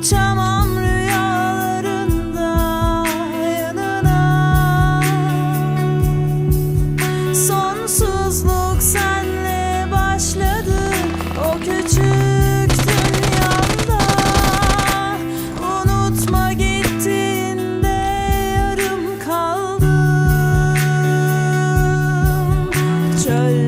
Kaçamam rüyalarında yanına. Sonsuzluk senle başladı o küçük dünyamda. Unutma gittiğinde yarım kaldım. Çöl